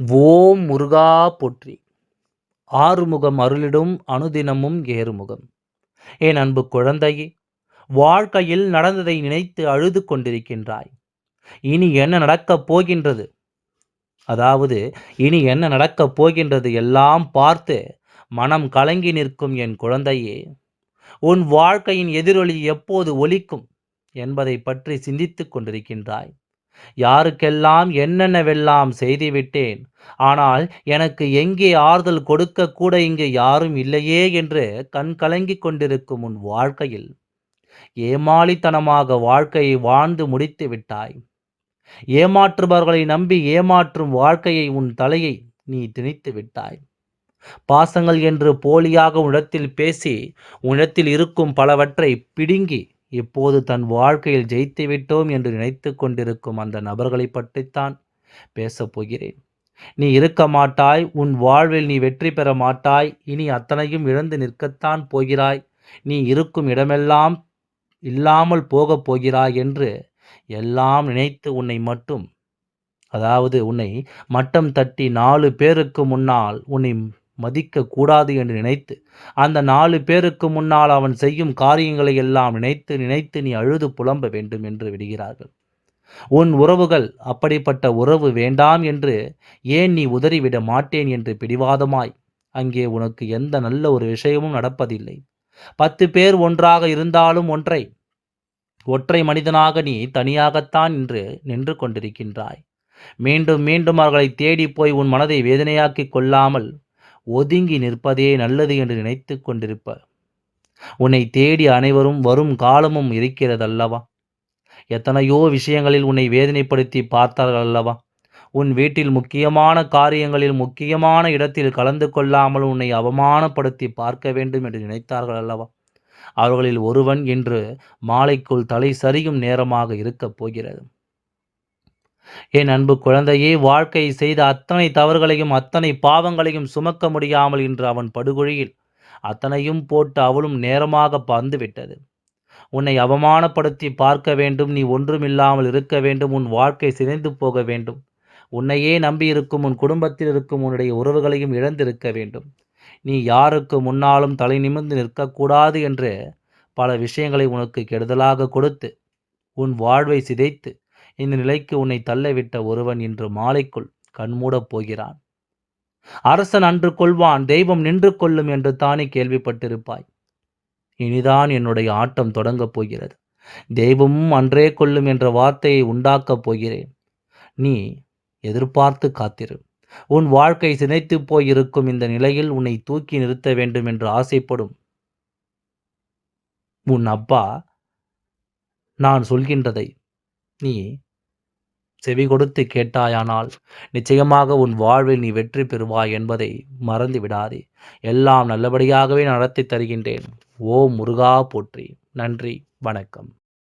ஓம் முருகா போற்றி. ஆறுமுகம் அருளிடும் அனுதினமும் ஏறுமுகம். என் அன்பு குழந்தையே வாழ்க்கையில் நடந்ததை நினைத்து அழுது கொண்டிருக்கின்றாய். இனி என்ன நடக்கப் போகின்றது? அதாவது இனி என்ன நடக்கப் போகின்றது எல்லாம் பார்த்து மனம் கலங்கி நிற்கும் என் குழந்தையே உன் வாழ்க்கையின் எதிரொலி எப்போது ஒலிக்கும் என்பதை பற்றி சிந்தித்துக் கொண்டிருக்கின்றாய். யாருக்கெல்லாம் என்னென்னவெல்லாம் செய்துவிட்டேன்? ஆனால் எனக்கு எங்கே ஆறுதல் கொடுக்க கூட இங்கு யாரும் இல்லையே என்று கண் கலங்கிக் கொண்டிருக்கும் உன் வாழ்க்கையில். ஏமாளித்தனமாக வாழ்க்கையை வாழ்ந்து முடித்து விட்டாய். ஏமாற்றுபவர்களை நம்பி ஏமாற்றும் வாழ்க்கையை உன் தலையை நீ திணித்து விட்டாய். பாசங்கள் என்று போலியாக உனத்தில் பேசி உன்னிடத்தில் இருக்கும் பலவற்றை பிடுங்கி இப்போது தன் வாழ்க்கையில் ஜெயித்து விட்டோம் என்று நினைத்து கொண்டிருக்கும் அந்த நபர்களை பற்றித்தான் பேசப் போகிறேன். நீ இருக்க மாட்டாய் உன் வாழ்வில் நீ வெற்றி பெற மாட்டாய் இனி அத்தனையும் இழந்து நிற்கத்தான் போகிறாய் நீ இருக்கும் இடமெல்லாம் இல்லாமல் போகப் போகிறாய் என்று எல்லாம் நினைத்து உன்னை மட்டும் அதாவது உன்னை மட்டம் தட்டி நாலு பேருக்கு முன்னால் உன்னை மதிக்க கூடாது என்று நினைத்து அந்த நாலு பேருக்கு முன்னால் அவன் செய்யும் காரியங்களை எல்லாம் நினைத்து நினைத்து நீ அழுது புலம்ப வேண்டும் என்று விடுகிறார்கள். உன் உறவுகள் அப்படிப்பட்ட உறவு வேண்டாம் என்று ஏன் நீ உதறிவிட மாட்டேன் என்று பிடிவாதமாய். அங்கே உனக்கு எந்த நல்ல ஒரு விஷயமும் நடப்பதில்லை. பத்து பேர் ஒன்றாக இருந்தாலும் ஒன்றை ஒற்றை மனிதனாக நீ தனியாகத்தான் இன்று நின்று கொண்டிருக்கின்றாய். மீண்டும் மீண்டும் அவர்களை தேடி போய் உன் மனதை வேதனையாக்கிக் கொள்ளாமல் ஒதுங்கி நிற்பதே நல்லது என்று நினைத்து கொண்டிருப்பார். உன்னை தேடி அனைவரும் வரும் காலமும் இருக்கிறதல்லவா? எத்தனையோ விஷயங்களில் உன்னை வேதனைப்படுத்தி பார்த்தார்கள் அல்லவா உன் வீட்டில் முக்கியமான காரியங்களில் முக்கியமான இடத்தில் கலந்து கொள்ளாமல் உன்னை அவமானப்படுத்தி பார்க்க வேண்டும் என்று நினைத்தார்கள் அல்லவா அவர்களில் ஒருவன் இன்று மாலைக்குள் தலை சரியும் நேரமாக இருக்கப் போகிறது. என் அன்பு குழந்தையே வாழ்க்கை செய்த அத்தனை தவறுகளையும் அத்தனை பாவங்களையும் சுமக்க முடியாமல் இன்று அவன் படுகொழியில். அத்தனையும் போட்டு அவளும் நேரமாக பந்து விட்டது உன்னை அவமானப்படுத்தி பார்க்க வேண்டும் நீ ஒன்றுமில்லாமல் இருக்க வேண்டும் உன் வாழ்க்கை சிதைந்து போக வேண்டும். உன்னையே நம்பியிருக்கும் உன் குடும்பத்தில் இருக்கும் உன்னுடைய உறவுகளையும் இழந்திருக்க வேண்டும். நீ யாருக்கு முன்னாலும் தலை நிமிர்ந்து நிற்கக்கூடாது என்று பல விஷயங்களை உனக்கு கெடுதலாக கொடுத்து உன் வாழ்வை சிதைத்து இந்த நிலைக்கு உன்னை தள்ளவிட்ட ஒருவன் இன்று மாலைக்குள் கண்மூடப் போகிறான். அரசன் அன்று கொள்வான் தெய்வம் நின்று கொள்ளும் என்று தானே கேள்விப்பட்டிருப்பாய். இனிதான் என்னுடைய ஆட்டம் தொடங்கப் போகிறது. தெய்வமும் அன்றே கொள்ளும் என்ற வார்த்தையை உண்டாக்கப் போகிறேன். நீ எதிர்பார்த்து காத்திரு. உன் வாழ்க்கை சிதைத்து போயிருக்கும் இந்த நிலையில் உன்னை தூக்கி நிறுத்த வேண்டும் என்று ஆசைப்படும். உன் அப்பா நான் சொல்கின்றதை நீ செவி கொடுத்து கேட்டாயானால் நிச்சயமாக உன் வாழ்வில் நீ வெற்றி பெறுவாய் என்பதை மறந்து விடாதே. எல்லாம் நல்லபடியாகவே நடத்தி தருகின்றேன். ஓ முருகா போற்றி. நன்றி வணக்கம்.